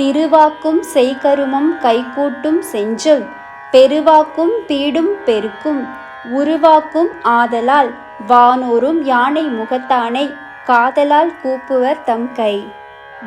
திருவாக்கும் செய்கருமம் கைகூட்டும் செஞ்சொல் பெருவாக்கும் பீடும் பெருக்கும் உருவாக்கும் ஆதலால் வானோரும் யானை முகத்தானை காதலால் கூப்புவர் தம் கை.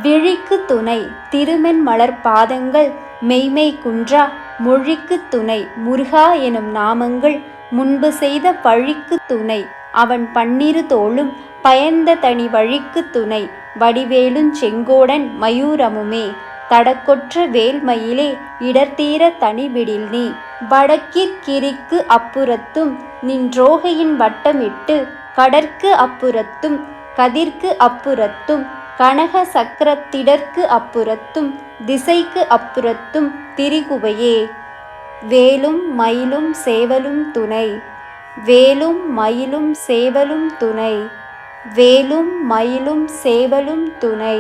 விழிக்கு துணை திருமென் மலர் பாதங்கள் மெய்மை குன்றா மொழிக்கு துணை முருகா எனும் நாமங்கள் முன்பு செய்த பழிக்கு துணை அவன் பன்னிரு தோளும் பயந்த தனி வழிக்கு துணை வடிவேலுஞ் செங்கோடன் மயூரமுமே. தடக்கொற்ற வேல்மயிலே இடர்தீர தனிவிடில் நீ. வடக்கிற்கிரிக்கு அப்புறத்தும் நின்றோகையின் வட்டமிட்டு கடற்கு அப்புறத்தும் கதிர்க்கு அப்புறத்தும் கனக சக்கரத்திடற்கு அப்புறத்தும் திசைக்கு அப்புறத்தும் திரிகுவையே. வேலும் மயிலும் சேவலும் துணை. வேலும் மயிலும் சேவலும் துணை. வேலும் மயிலும் சேவலும் துணை.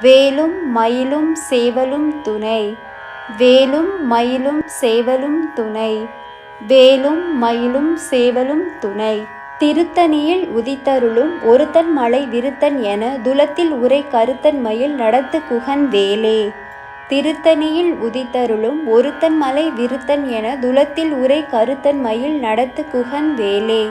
வேலும் மயிலும் சேவலும் துணை. வேலும் மயிலும் சேவலும் துணை. வேலும் மயிலும் சேவலும் துணை. திருத்தணியில் உதித்தருளும் ஒருத்தன் மலை விருத்தன் என துலத்தில் உரை கருத்தன் மயில் நடத்து குகன் வேலே. திருத்தணியில் உதித்தருளும் ஒருத்தன் மலை விருத்தன் என துலத்தில் உரை கருத்தன் மயில் நடத்து குகன் வேலே.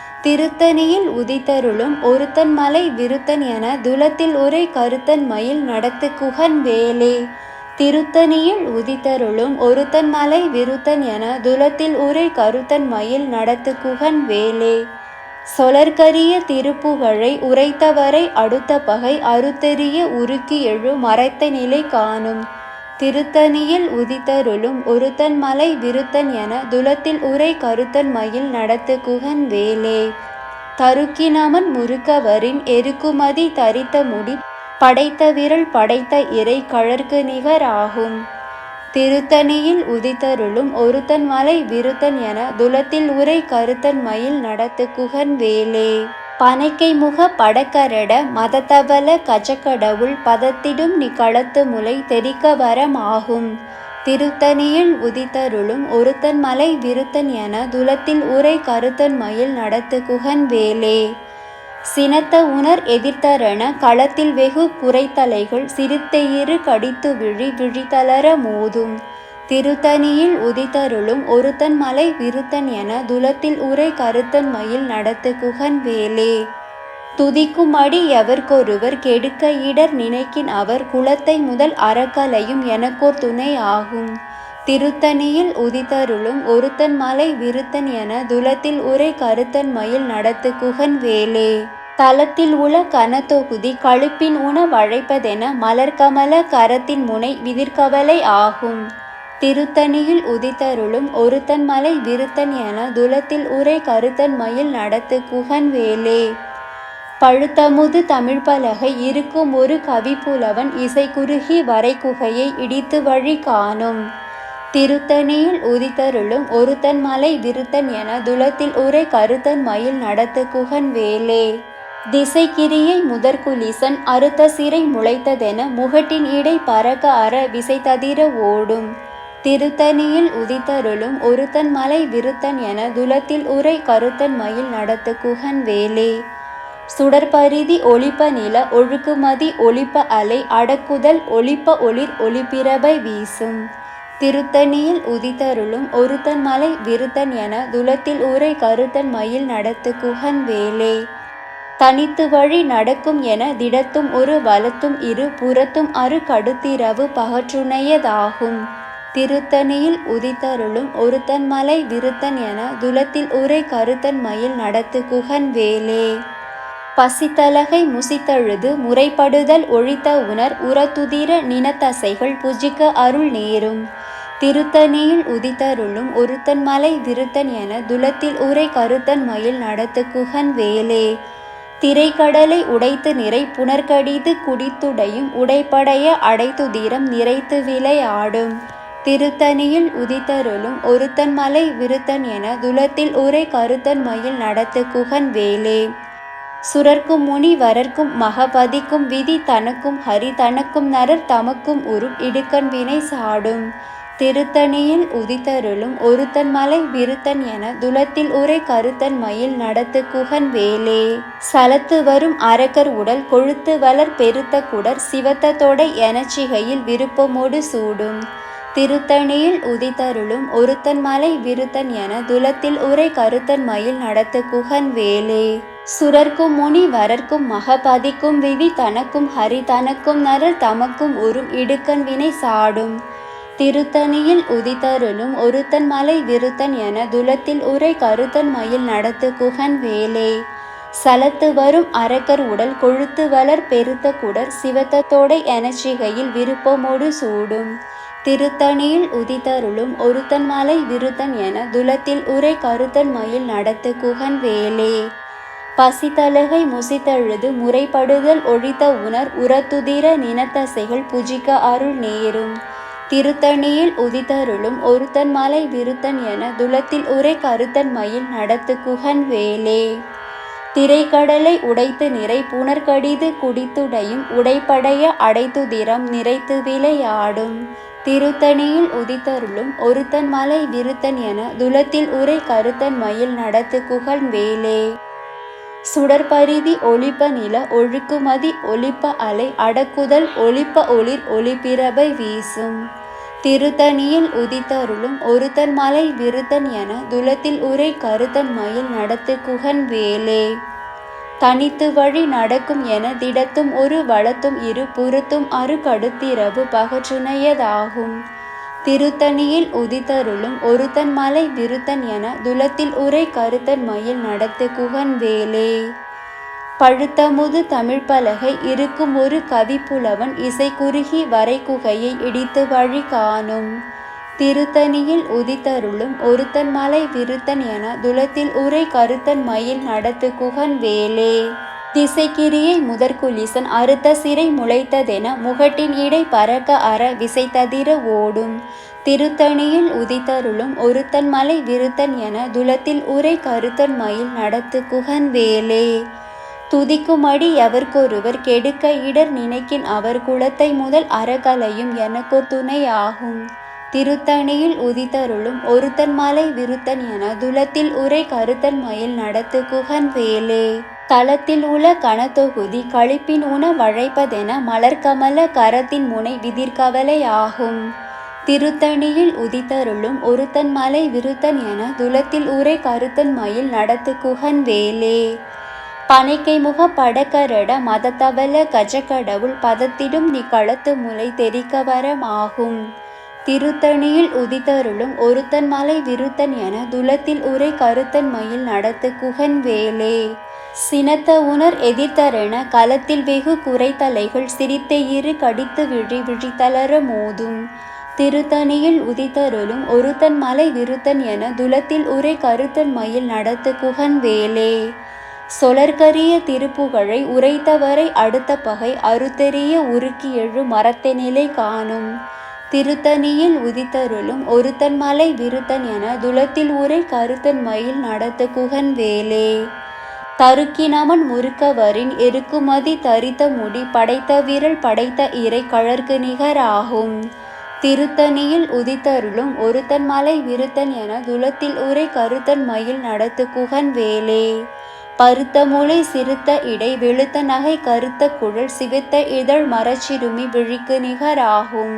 திருத்தணியில் உதித்தருளும் ஒருத்தன் மலை விருத்தன் என துலத்தில் உரை கருத்தன் மயில் நடத்து குகன் வேலே. திருத்தணியில் உதித்தருளும் ஒருத்தன் மலை விருத்தன் என துலத்தில் உரை கருத்தன் மயில் நடத்து குகன் வேலே. சொலற்கரிய திருப்புகழை உரைத்தவரை அடுத்த பகை அறுத்தெறிய உருக்கி எழு மறைத்த நிலை காணும். திருத்தணியில் உதித்தருளும் ஒருத்தன் மலை விருத்தன் என துலத்தில் உரை கருத்தன் மயில் நடத்து குகன் வேலே. தருக்கினமன் முறுக்கவரின் எருக்குமதி தரித்த முடி படைத்த விரல் படைத்த இறை கழற்கு நிகர் ஆகும். திருத்தணியில் உதித்தருளும் ஒருத்தன் மலை விருத்தன் என துலத்தில் உரை கருத்தன் மயில் நடத்து குகன் வேலே. பனைக்கை முக படக்கரட மதத்தவல கஜக்கடவுள் பதத்திடும் நி களத்து முலை தெரிக்க வரம் ஆகும். திருத்தணியில் உதித்தருளும் ஒருத்தன் மலை விருத்தன் என துலத்தில் உரை கருத்தன் மயில் நடத்து குகன் வேலே. சினத்த உணர் எதிர்த்தரண களத்தில் வெகு குறைத்தலைகள் சிறுத்தையிறு கடித்து விழி விழித்தளர மோதும். திருத்தணியில் உதித்தருளும் ஒருத்தன் மலை விருத்தன் என துலத்தில் உரை கருத்தன் மயில் நடத்து குகன் வேலே. துதிக்குமடி எவர்க்கொருவர் கெடுக்க இடர் நினைக்கின் அவர் குலத்தை முதல் அறக்கலையும் எனக்கோர் துணை ஆகும். திருத்தணியில் உதித்தருளும் ஒருத்தன் மலை விருத்தன் என துலத்தில் உரை கருத்தன் மயில் நடத்து குகன் வேலே. தலத்தில் உள கனத்தொகுதி கழுப்பின் உணவழைப்பதென மலர்கமல கரத்தின் முனை விதிர்கவலை ஆகும். திருத்தணியில் உதித்தருளும் ஒருத்தன் மலை விருத்தன் என துலத்தில் உரை கருத்தன் மயில் நடத்து குகன் வேலே பழுத்தமுது தமிழ் பலகை இருக்கும் ஒரு கவிப்புலவன் இசை குறுகி வரை குகையை இடித்து வழி காணும். திருத்தணியில் உதித்தருளும் ஒருத்தன் மலை விருத்தன் என துலத்தில் உரை கருத்தன் மயில் நடத்து குகன் வேலே திசைக்கிரியை முதற்குலிசன் அறுத்த சிறை முளைத்ததென முகட்டின் இடை பறக்க அற விசைததிர ஓடும். திருத்தணியில் உதித்தருளும் ஒருத்தன் மலை விருத்தன் என துலத்தில் உரை கருத்தன் மயில் நடத்து குகன் வேலே. சுடற்பரிதி ஒளிப்ப நில ஒழுக்குமதி ஒளிப்ப அலை அடக்குதல் ஒளிப்ப ஒளிர் ஒளிப்பிரபை வீசும். திருத்தணியில் உதித்தருளும் ஒருத்தன் மலை விருத்தன் என துலத்தில் உரை கருத்தன் மயில் நடத்து குகன் வேலே. தனித்து வழி நடக்கும் என திடத்தும் ஒரு வலத்தும் இரு புறத்தும் அரு கடுத்திரவு பகற்றுணையதாகும். திருத்தணியில் உதித்தருளும் ஒருத்தன் மலை விருத்தன் என துலத்தில் உரை கருத்தன் மயில் நடத்து குகன் வேலே. பசித்தலகை முசித்தழுது முறைப்படுதல் ஒழித்த உணர் உரத்துதிர நினத்தசைகள் புஜிக்க அருள் நேரும். திருத்தணியில் உதித்தருளும் ஒருத்தன் மலை விருத்தன் என துலத்தில் உரை கருத்தன் மயில் நடத்து குகன் வேலே. திரைக்கடலை உடைத்து நிறை புனர்கடிது குடித்துடையும் உடைப்படைய அடைத்துதிரம் நிறைத்து விளையாடும். திருத்தணியில் உதித்தருளும் ஒருத்தன் மலை விருத்தன் என துலத்தில் உரை கருத்தன் மயில் நடத்து குகன் வேலே. சுரர்க்கும் முனி வரர்க்கும் மகபதிக்கும் விதி தனக்கும் ஹரி தனக்கும் நரர் தமக்கும் உருள் இடுக்கண் வினை சாடும். திருத்தணியில் உதித்தருளும் ஒருத்தன் மலை விருத்தன் என துலத்தில் உரை கருத்தன் மயில் நடத்து குகன் வேலே. சலத்து வரும் அரக்கர் உடல் கொழுத்து வளர் பெருத்த குடர் சிவத்த தொடை எனச்சிகையில் விருப்பமோடு சூடும். திருத்தணியில் உதித்தருளும் ஒருத்தன் மலை விருத்தன் என துலத்தில் உரை கருத்தன் மயில் நடத்து குகன் வேலே. சுரர்க்கும் முனி வரர்க்கும் மகபதிக்கும் விதி தனக்கும் ஹரி தனக்கும் நரல் தமக்கும் உறும் இடுக்கன் வினை சாடும். திருத்தணியில் உதித்தருளும் ஒருத்தன் மலை விருத்தன் என துலத்தில் உரை கருத்தன் மயில் நடத்து குகன் வேலே. சலத்து வரும் அரக்கர் உடல் கொழுத்து வளர் பெருத்த குடர் சிவத்தத்தோடை எனச்சிகையில் விருப்பமோடு சூடும். திருத்தணியில் உதித்தருளும் ஒருத்தன் மலை விருத்தன் என துலத்தில் உரை கருத்தன் மயில் நடத்து குகன் வேலே. பசித்தலகை முசித்தழுது முறைப்படுதல் ஒழித்த உணர் உரத்துதிர நினத்தசைகள் புஜிக்க அருள் நேரும். திருத்தணியில் உதித்தருளும் ஒருத்தன் மலை விருத்தன் என துலத்தில் உரை கருத்தன் மயில் நடத்து குகன் வேலே. திரைக்கடலை உடைத்து நிறை புனர்கடிது குடித்துடையும் உடைப்படைய அடைத்துதிரம் நிறைத்து விளையாடும். திருத்தணியில் உதித்தருளும் ஒருத்தன் மலை விருத்தன் என துலத்தில் உரை கருத்தன் மயில் நடத்து குகன் வேலே. சுடற்பரிதி ஒளிப்ப நில ஒழுக்குமதி ஒளிப்ப அலை அடக்குதல் ஒளிப்ப ஒளிர் ஒளிப்பிரபை வீசும். திருத்தணியில் உதித்தருளும் ஒருத்தன் மலை விருத்தன் என துலத்தில் உரை கருத்தன் மயில் நடத்து குகன் வேலே. தனித்து வழி நடக்கும் என திடத்தும் ஒரு வளத்தும் இரு புறத்தும் அரு கடுத்திரவு பகற்றுணையதாகும் திருத்தணியில் உதித்தருளும் ஒருத்தன் மலை விருத்தன் என துலத்தில் உரை கருத்தன் மயில் நடத்து குகன் வேலே பழுத்தமுது தமிழ் பலகை இருக்கும் ஒரு கவிப்புலவன் இசை குறுகி வரை குகையை இடித்து வழி காணும். திருத்தணியில் உதித்தருளும் ஒருத்தன் மலை விருத்தன் என துலத்தில் உரை கருத்தன் மயில் நடத்து குகன் வேலே. திசைக்கிரியை முதற்குலிசன் அறுத்த சிறை முளைத்ததென முகட்டின் இடை பறக்க அற விசைத்ததிர ஓடும். திருத்தணியில் உதித்தருளும் ஒருத்தன் மலை விருத்தன் என துலத்தில் உரை கருத்தன் மயில் நடத்து குகன் வேலே. துதிக்குமடி எவர்க்கொருவர் கெடுக்க இடர் நினைக்கின் அவர் குலத்தை முதல் அறகலையும் எனக்கொரு துணை ஆகும் திருத்தணியில் உதித்தருளும் ஒருத்தன் மலை விருத்தன் என துலத்தில் உரை கருத்தன் மயில் நடத்து குகன் வேலே. தளத்தில் உள்ள கனத்தொகுதி கழிப்பின் உண வழைப்பதென மலர்கமல கரத்தின் முனை விதிர்கவலை ஆகும். திருத்தணியில் உதித்தருளும் ஒருத்தன் மலை விருத்தன் என துலத்தில் உரை கருத்தன் மயில் நடத்து குகன் வேலே. பனைக்கை முக படக்கரட மதத்தவல கஜக்கடவுள் பதத்திடும் நீ களத்து முலை தெரிக்கவரமாகும் திருத்தணியில் உதித்தருளும் ஒருத்தன் மலை விருத்தன் என துலத்தில் உரை கருத்தன் மயில் நடத்து குகன் வேலே. சினத்த உணர் எதிர்த்தரென களத்தில் வெகு குறைத்தலைகள் சிரித்த இரு கடித்து விழி விழித்தளர மோதும். திருத்தணியில் உதித்தருளும் ஒருத்தன் மலை விருத்தன் என துலத்தில் உரை கருத்தன் மயில் நடத்து குகன் வேலே. சொலர்கரிய திருப்புகழை உரைத்தவரை அடுத்த பகை அறுத்தெறிய உருக்கி எழு மரத்தெனிலை காணும். திருத்தணியில் உதித்தருளும் ஒருத்தன் மலை விருத்தன் என துலத்தில் உரை கருத்தன் மயில் நடத்த குகன் வேலே தருக்கினவன் முறுக்கவரின் எருக்குமதி தரித்த முடி படைத்த விரல் படைத்த இறை கழற்கு நிகராகும். திருத்தணியில் உதித்தருளும் ஒருத்தன் மலை விருத்தன் என துலத்தில் உரை கருத்தன் மயில் நடத்து குகன் வேலே பருத்த மூளை சிறுத்த இடை வெளுத்த நகை கருத்த குழல் சிவத்த இதழ் மரச்சிறுமி விழிக்கு நிகராகும்.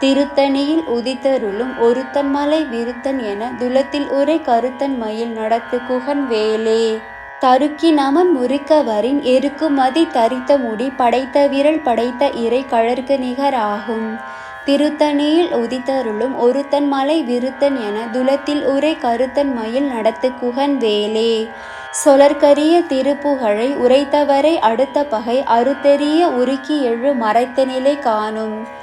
திருத்தணியில் உதித்தருளும் ஒருத்தன் மலை விருத்தன் என துலத்தில் உரை கருத்தன் மயில் நடத்து குகன் வேலே. தருக்கி நமன் முறுக்கவரின் எருக்குமதி தரித்த முடி படைத்த விரல் படைத்த இறை கழற்கு நிகராகும் திருத்தணியில் உதித்தருளும் ஒருத்தன் மலை விருத்தன் என துலத்தில் உரை கருத்தன் மயில் நடத்து குகன் வேலே. சொலற்கரிய திருப்புகழை உரைத்தவரை அடுத்த பகை அறுத்தெறிய உருக்கி எழு மறைத்த நிலை காணும்.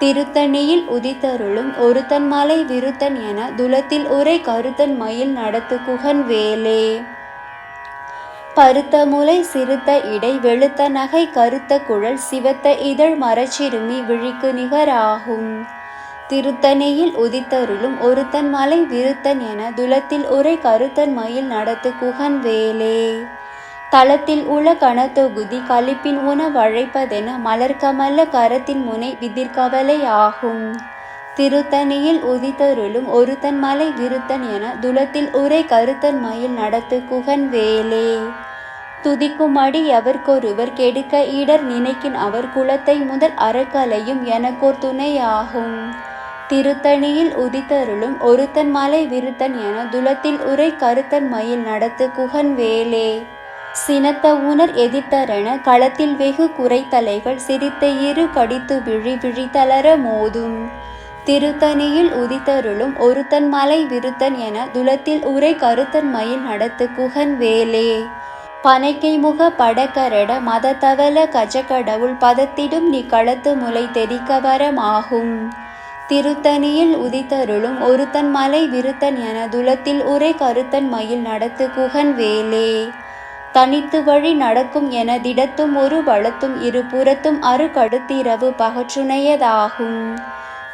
திருத்தணியில் உதித்தருளும் ஒருத்தன் மலை விருத்தன் என துலத்தில் உரை கருத்தன் மயில் நடத்து குகன் வேலே. பருத்த முலை சிறுத்த இடை வெளுத்த நகை கருத்த குழல் சிவத்த இதழ் மரச்சிறுமி விழிக்கு நிகராகும். திருத்தணியில் உதித்தருளும் ஒருத்தன் மலை விருத்தன் என துலத்தில் உரை கருத்தன் மயில் நடத்து குகன் வேலே. தளத்தில் உள்ள கணத்தொகுதி கழிப்பின் உணவழைப்பதென மலர்கமல கரத்தின் முனை விதிர்கவலை ஆகும். திருத்தணியில் உதித்தருளும் ஒருத்தன் மலை விருத்தன் என துலத்தில் உரை கருத்தன் மயில் நடத்து குகன் வேலே. துதிக்குமடி எவர்க்கொருவர் கெடுக்க இடர் நினைக்கின் அவர் குலத்தை முதல் அறக்கலையும் எனக்கோர் துணையாகும். திருத்தணியில் உதித்தருளும் ஒருத்தன் மலை விருத்தன் என துலத்தில் உரை கருத்தன் மயில் நடத்து குகன் வேலே. சினத்த உணர் எதிர்த்தரென களத்தில் வெகு குறைத்தலைகள் சிரித்த இரு கடித்து விழி விழித்தளர மோதும். திருத்தணியில் உதித்தருளும் ஒருத்தன் மலை விருத்தன் என துலத்தில் உரை கருத்தன் மயில் நடத்து குகன் வேலே. பனைக்கை முக படக்கரட மதத்தவல கஜகடவுள் பதத்திடும் நீ களத்து முலை தெரிக்கவரமாகும் திருத்தணியில் உதித்தருளும் ஒருத்தன் மலை விருத்தன் என துலத்தில் உரை கருத்தன் மயில் நடத்து குகன் வேலே. தனித்து வழி நடக்கும் என திடத்தும் ஒரு வளத்தும் இரு புறத்தும் அரு கடுத்திரவு பகற்றுணையதாகும்.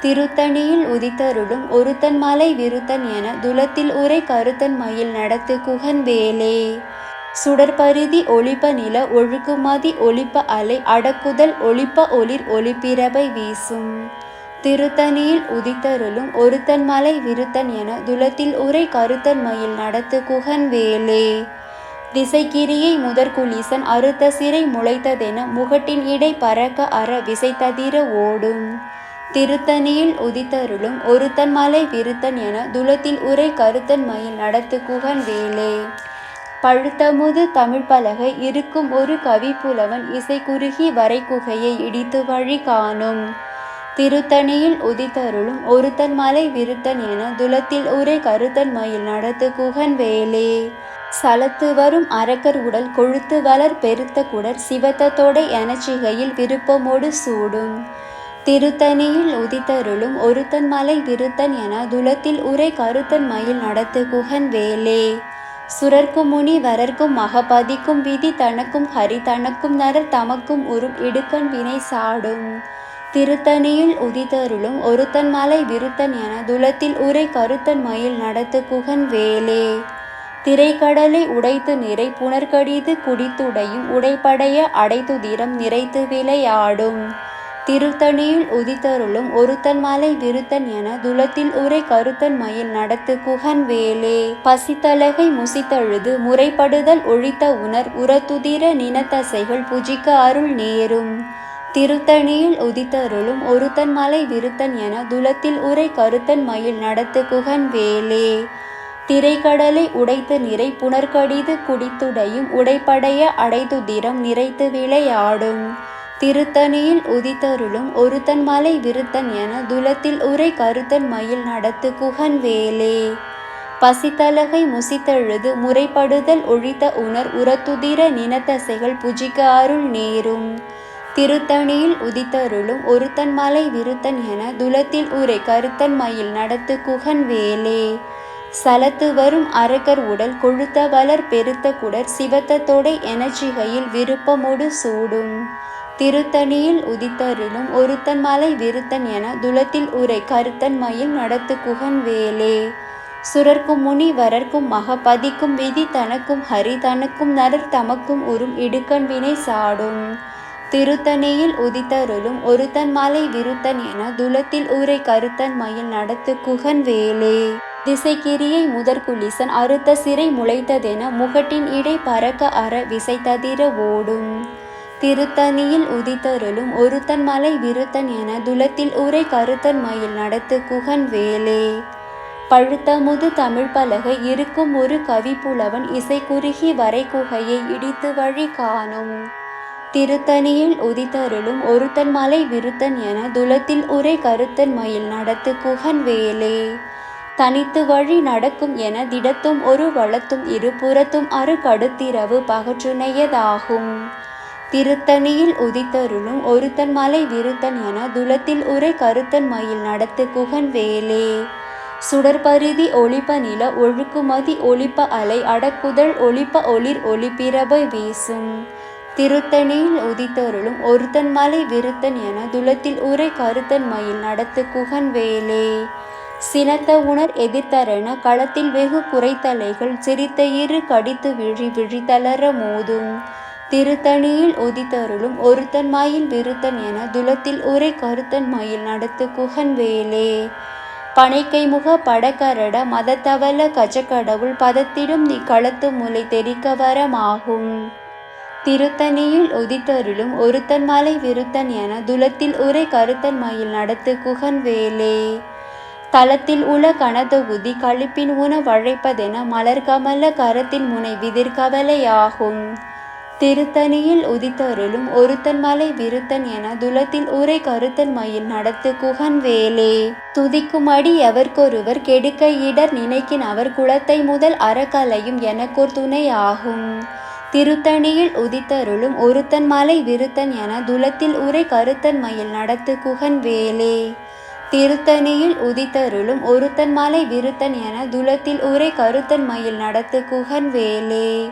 திருத்தணியில் உதித்தருளும் ஒருத்தன் மலை விருத்தன் என துலத்தில் உரை கருத்தன் மயில் நடத்து குகன் வேலே. சுடற்பரிதி ஒளிப்ப நில ஒழுக்குமதி ஒளிப்ப அலை அடக்குதல் ஒளிப்ப ஒளிர் ஒளிப்பிரபை வீசும். திருத்தணியில் உதித்தருளும் ஒருத்தன் மலை விருத்தன் என துலத்தில் உரை கருத்தன் மயில் நடத்து குகன் வேலே. திசைக்கிரியை முதற்குலிசன் அறுத்த சிறை முளைத்ததென முகட்டின் இடை பறக்க அற விசைத்ததிர ஓடும். திருத்தணியில் உதித்தருளும் ஒருத்தன் மலை விருத்தன் என துலத்தில் உரை கருத்தன் மயில் நடத்து குகன் வேலே. பழுத்தமுது தமிழ் பலகை இருக்கும் ஒரு கவிப்புலவன் இசை குறுகி வரை குகையை இடித்து வழி காணும். திருத்தணியில் உதித்தருளும் ஒருத்தன் மலை விருத்தன் என துலத்தில் உரை கருத்தன் மயில் நடத்து குகன் வேலே. சலத்து வரும் அரக்கர் உடல் கொழுத்து வளர் பெருத்த குடர் சிவத்தத்தோட எனச்சிகையில் விருப்பமோடு சூடும். திருத்தணியில் உதித்தருளும் ஒருத்தன் மலை விருத்தன் என துலத்தில் உரை கருத்தன் மயில் நடத்து குகன் வேலே. சுரர்க்கும் முனி வரர்க்கும் மகபதிக்கும் விதி தனக்கும் ஹரி தனக்கும் நரர் தமக்கும் உறும் இடுக்கண் வினை சாடும். திருத்தணியில் உதித்தருளும் ஒருத்தன் மலை விருத்தன் என துலத்தில் உரை கருத்தன் மயில் நடத்து குகன் வேலே. திரைக்கடலை உடைத்து நிறை புனர்கடிது குடித்துடையும் உடைப்படைய அடைத்துதிரம் நிறைத்து விளையாடும் திருத்தணியில் உதித்தருளும் ஒருத்தன் மலை விருத்தன் என துலத்தில் உரை கருத்தன் மயில் நடத்து குகன் வேலே. பசித்தலகை முசித்தழுது முறைப்படுதல் ஒழித்த உணர் உரத்துதிர நினத்தசைகள் புஜிக்க அருள் நேரும். திருத்தணியில் உதித்தருளும் ஒருத்தன் மலை விருத்தன் என துலத்தில் உரை கருத்தன் மயில் நடத்து குகன் வேலே. திரைக்கடலை உடைத்து நிறை புனர்கடிது குடித்துடையும் உடைப்படைய அடைதுதிரம் நிறைத்து விளையாடும். திருத்தணியில் உதித்தருளும் ஒருத்தன் மலை விருத்தன் என துலத்தில் உரை கருத்தன் மயில் நடத்து குகன் வேலே. பசித்தலகை முசித்தழுது முறைப்படுதல் ஒழித்த உணர் உரத்துதிர நினத்தசைகள் புஜிக்க அருள் நேரும். திருத்தணியில் உதித்தருளும் ஒருத்தன் மலை விருத்தன் என துலத்தில் உரை கருத்தன் மயில் நடத்து குகன் வேலே. சலத்து வரும் அரக்கர் உடல் கொழுத்த வளர் பெருத்த குடர் சிவத்த தொடை எனச்சிகையில் விருப்பமோடு சூடும். திருத்தணியில் உதித்தருளும் ஒருத்தன் மலை விருத்தன் என துலத்தில் உரை கருத்தன் மயில் நடத்து குகன் வேலே. சுரர்க்கும் முனி வரர்க்கும் மகபதிக்கும் விதி தனக்கும் ஹரி தனக்கும் நரர் தமக்கும் உறும் இடுக்கண் வினை சாடும். திருத்தணியில் உதித்தருளும் ஒருத்தன் மலை விருத்தன் என துலத்தில் ஊரை கருத்தன் மயில் நடத்து குகன் வேலே. திசைக்கிரியை முதற்குலிசன் அறுத்த சிறை முளைத்ததென முகட்டின் இடை பறக்க அற விசைத்ததிர ஓடும். திருத்தணியில் உதித்தருளும் ஒருத்தன் மலை விருத்தன் என துலத்தில் ஊரை கருத்தன் மயில் நடத்து குகன் வேலே. பழுத்த முது தமிழ் பலகை இருக்கும் ஒரு கவிப்புலவன் இசை குறுகி வரை குகையை இடித்து வழி காணும். திருத்தணியில் உதித்தருளும் ஒருத்தன் மலை விருத்தன் என துலத்தில் உரை கருத்தன் மயில் நடத்து குகன் வேலே. தனித்து வழி நடக்கும் என திடத்தும் ஒரு வளத்தும் இருபுறத்தும் அரு கடுத்திரவு பகற்றுணையதாகும். திருத்தணியில் உதித்தருளும் ஒருத்தன் மலை விருத்தன் என துலத்தில் உரை கருத்தன் மயில் நடத்து குகன் வேலே. சுடற்பரிதி ஒளிப்ப நில ஒழுக்குமதி ஒளிப்ப அலை அடக்குதல் ஒளிப்ப ஒளிர் ஒளிப்பிரபை வீசும். திருத்தணியில் உதித்தருளும் ஒருத்தன் மலை விருத்தன் என துலத்தில் உரை கருத்தன் மயில் நடத்து குகன் வேலே. சினத்த உணர் எதிர்த்தரென களத்தில் வெகு குறைத்தலைகள் சிரித்த இரு கடித்து விழி விழித்தளர மோதும். திருத்தணியில் உதித்தருளும் ஒருத்தன் மயில் விருத்தன் என துலத்தில் உரை கருத்தன் மயில் நடத்து குகன் வேலே. பனைக்கை முக படக்கரட மதத்தவல கஜக்கடவுள் பதத்திடும் நீ களத்து முலை தெரிக்க வரமாகும் திருத்தணியில் உதித்தருளும் ஒருத்தன் மலை விருத்தன் என துலத்தில் உரை கருத்தன் மயில் நடத்து குகன் வேலே. தளத்தில் உள கனதொகுதி கழிப்பின் உண வழைப்பதென மலர்கமல கரத்தின் முனை விதிர்கவலையாகும் திருத்தணியில் உதித்தருளும் ஒருத்தன் மலை விருத்தன் என துலத்தில் உரை கருத்தன் மயில் நடத்து குகன் வேலே. துதிக்குமடி எவர்க்கொருவர் கெடுக்க இடர் நினைக்கின் அவர் குளத்தை முதல் அறக்கலையும் எனக்கோர் துணை ஆகும் திருத்தணியில் உதித்தருளும் ஒருத்தன் மலை விருத்தன் என துலத்தில் உரை கருத்தன் மயில் நடத்து குகன் வேலே. திருத்தணியில் உதித்தருளும் ஒருத்தன் மலை விருத்தன் என துலத்தில் உரை கருத்தன் மயில் நடத்து குகன் வேலே.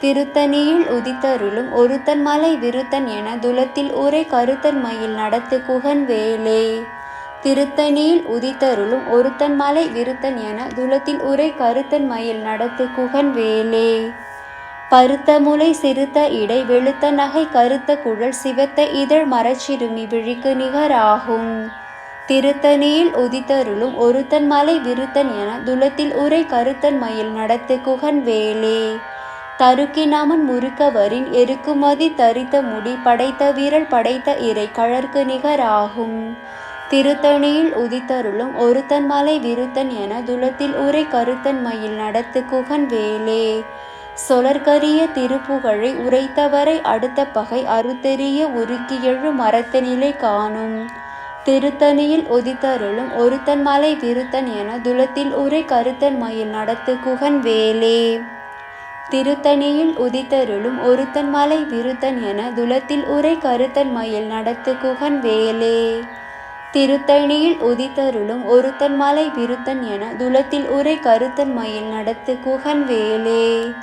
திருத்தணியில் உதித்தருளும் ஒருத்தன் மலை விருத்தன் என துலத்தில் உரை கருத்தன் மயில் நடத்து குகன் வேலே. திருத்தணியில் உதித்தருளும் ஒருத்தன் மலை விருத்தன் என துலத்தில் உரை கருத்தன் மயில் நடத்து குகன் வேலே. பருத்த முலை சிறுத்த இடை வெளுத்த நகை கருத்த குழல் சிவத்த இதழ் மரச்சிறுமி விழிக்கு நிகராகும். திருத்தணியில் உதித்தருளும் ஒருத்தன் மலை விருத்தன் என துலத்தில் உரை கருத்தன் மயில் நடத்து குகன் வேலே. தருக்கினாமன் முறுக்கவரின் எருக்குமதி தரித்த முடி படைத்த வீரல் படைத்த இறை கழற்கு நிகராகும். திருத்தணியில் உதித்தருளும் ஒருத்தன் மலை விருத்தன் என துலத்தில் உரை கருத்தன் மயில் நடத்து குகன் வேலே. சொலர்கரிய திருப்புகழை உரைத்தவரை அடுத்த பகை அறுத்தெறிய உருக்கியெழு மரத்தனிலை காணும். திருத்தணியில் உதித்தருளும் ஒருத்தன் மலை விருத்தன் என துலத்தில் உரை கருத்தன் மயில் நடத்து குகன் வேலே. திருத்தணியில் உதித்தருளும் ஒருத்தன் மலை விருத்தன் என துலத்தில் உரை கருத்தன் மயில் நடத்து குகன் வேலே. திருத்தணியில் உதித்தருளும் ஒருத்தன் மலை விருத்தன் என துலத்தில் உரை கருத்தன் மயில் நடத்து குகன் வேலே.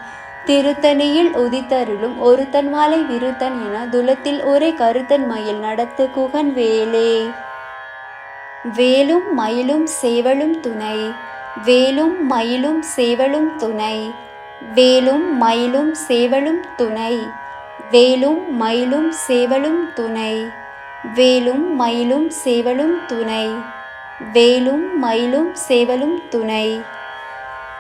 திருத்தணியில் உதித்தருளும் ஒருத்தன் மாலை விருத்தன் என துலத்தில் ஒரே கருத்தன் மயில் நடத்து குகன் வேலே. வேலும் மயிலும் சேவலும் துணை. வேலும் மயிலும் சேவலும் துணை. வேலும் மயிலும் சேவலும் துணை. வேலும் மயிலும் சேவலும் துணை. வேலும் மயிலும் சேவலும் துணை. வேலும் மயிலும் சேவலும் துணை.